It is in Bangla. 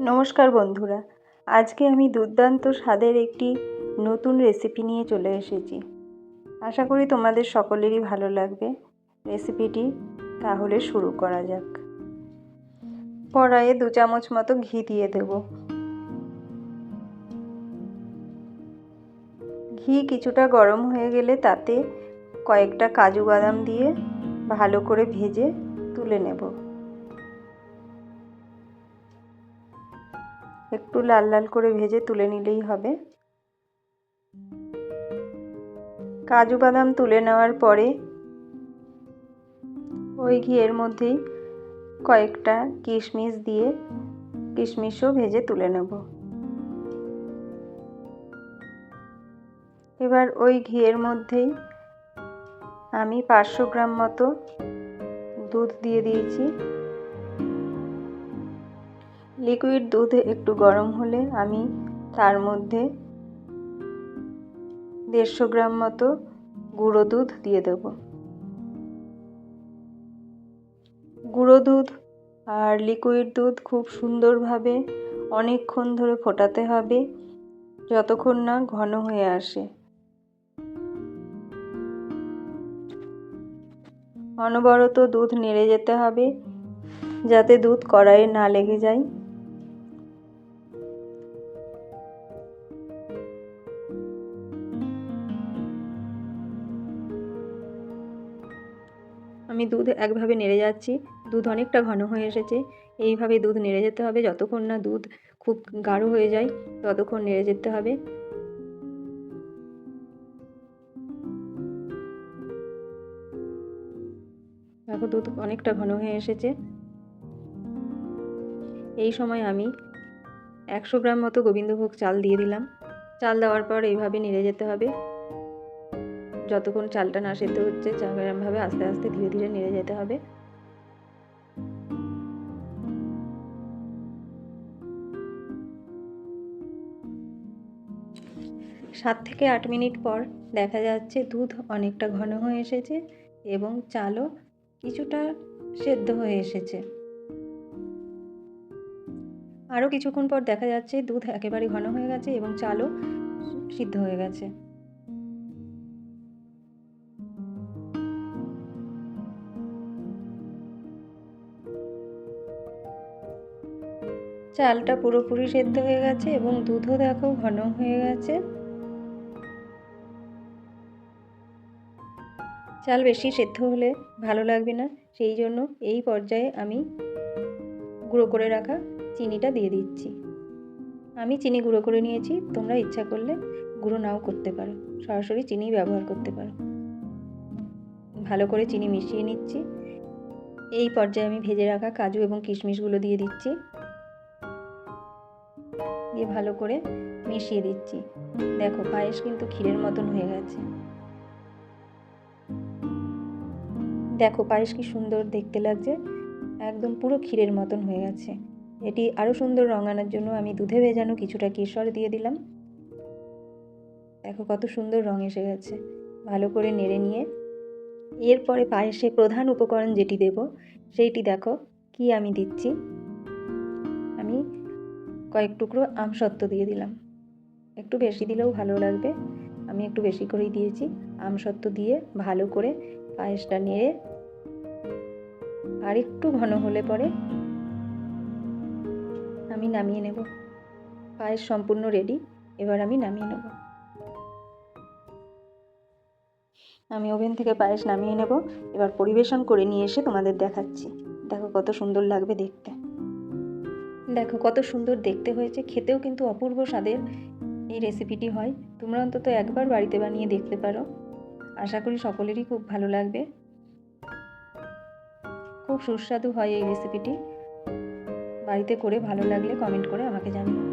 নমস্কার বন্ধুরা, আজকে আমি দুর্দান্ত স্বাদের একটি নতুন রেসিপি নিয়ে চলে এসেছি। আশা করি তোমাদের সকলেরই ভালো লাগবে রেসিপিটি তাহলে শুরু করা যাক। কড়াইয়ে দু চামচ মতো ঘি দিয়ে দেব। ঘি কিছুটা গরম হয়ে গেলে তাতে কয়েকটা কাজু বাদাম দিয়ে ভালো করে ভেজে তুলে নেব। একটু লাল লাল করে ভেজে তুলে নিলেই হবে। কাজু বাদাম তুলে নেওয়ার পরে ওই ঘিয়ের মধ্যেই কয়েকটা কিশমিশ দিয়ে কিশমিশও ভেজে তুলে নেব। এবার ওই ঘিয়ের মধ্যেই আমি পাঁচশো গ্রাম মতো দুধ দিয়ে দিয়েছি। লিকুইড দুধ একটু গরম হলে আমি তার মধ্যে দেড়শো গ্রাম মতো গুঁড়ো দুধ দিয়ে দেব। গুঁড়ো দুধ আর লিকুইড দুধ খুব সুন্দরভাবে অনেকক্ষণ ধরে ফোটাতে হবে, যতক্ষণ না ঘন হয়ে আসে। অনবরত দুধ নেড়ে যেতে হবে, যাতে দুধ কড়াইয়ে না লেগে যায়। আমি দুধ একভাবে নেড়ে যাচ্ছি। দুধ অনেকটা ঘন হয়ে এসেছে। এইভাবে দুধ নেড়ে যেতে হবে। যতক্ষণ না দুধ খুব গাঢ় হয়ে যায়, ততক্ষণ নেড়ে যেতে হবে। দেখো, দুধ অনেকটা ঘন হয়ে এসেছে। এই সময় আমি একশো গ্রাম মতো গোবিন্দভোগ চাল দিয়ে দিলাম। চাল দেওয়ার পর এইভাবে নেড়ে যেতে হবে। যতক্ষণ চালটা না সেদ্ধ হচ্ছে এরমভাবে আস্তে আস্তে ধীরে ধীরে নেড়ে যেতে হবে। সাত থেকে আট মিনিট পর দেখা যাচ্ছে দুধ অনেকটা ঘন হয়ে এসেছে এবং চালও কিছুটা সেদ্ধ হয়ে এসেছে। আরও কিছুক্ষণ পর দেখা যাচ্ছে দুধ একেবারে ঘন হয়ে গেছে এবং চালও সিদ্ধ হয়ে গেছে। চালটা পুরোপুরি সেদ্ধ হয়ে গেছে এবং দুধও দেখো ঘন হয়ে গেছে। চাল বেশি সেদ্ধ হলে ভালো লাগবে না, সেই জন্য এই পর্যায়ে আমি গুঁড়ো করে রাখা চিনিটা দিয়ে দিচ্ছি। আমি চিনি গুঁড়ো করে নিয়েছি, তোমরা ইচ্ছা করলে গুঁড়ো নাও করতে পারো, সরাসরি চিনি ব্যবহার করতে পারো। ভালো করে চিনি মিশিয়ে নিচ্ছি। এই পর্যায়ে আমি ভেজে রাখা কাজু এবং কিশমিশগুলো দিয়ে দিচ্ছি। দিয়ে ভালো করে মিশিয়ে দিচ্ছি। দেখো পায়েস কিন্তু ক্ষীরের মতন হয়ে গেছে। দেখো পায়েস কি সুন্দর দেখতে লাগছে। একদম পুরো ক্ষীরের মতন হয়ে গেছে। এটি আরও সুন্দর রঙ আনার জন্য আমি দুধে ভেজানো কিছুটা কেশর দিয়ে দিলাম। দেখো কত সুন্দর রঙ এসে গেছে। ভালো করে নেড়ে নিয়ে এরপরে পায়েসে প্রধান উপকরণ যেটি দেব, সেইটি দেখো কি আমি দিচ্ছি। কয়েক টুকরো আমসত্ত্ব দিয়ে দিলাম। একটু বেশি দিলেও ভালো লাগবে। আমি একটু বেশি করেই দিয়েছি। আমসত্ত্ব দিয়ে ভালো করে পায়েসটা নেড়ে আর একটু ঘন হলে পরে আমি নামিয়ে নেব। পায়েস সম্পূর্ণ রেডি এবার আমি নামিয়ে নেব। আমি ওভেন থেকে পায়েস নামিয়ে নেব। এবার পরিবেশন করে নিয়ে এসে তোমাদের দেখাচ্ছি। দেখো কত সুন্দর লাগবে দেখতে। দেখো, কত সুন্দর দেখতে হয়েছে। খেতেও কিন্তু অপূর্ব স্বাদের এই রেসিপিটি হয়। তোমরা অন্তত একবার বাড়িতে বানিয়ে দেখতে পারো। আশা করি সকলেরই খুব ভালো লাগবে। খুব সুস্বাদু হয় এই রেসিপিটি বাড়িতে করে ভালো লাগলে কমেন্ট করে আমাকে জানিও।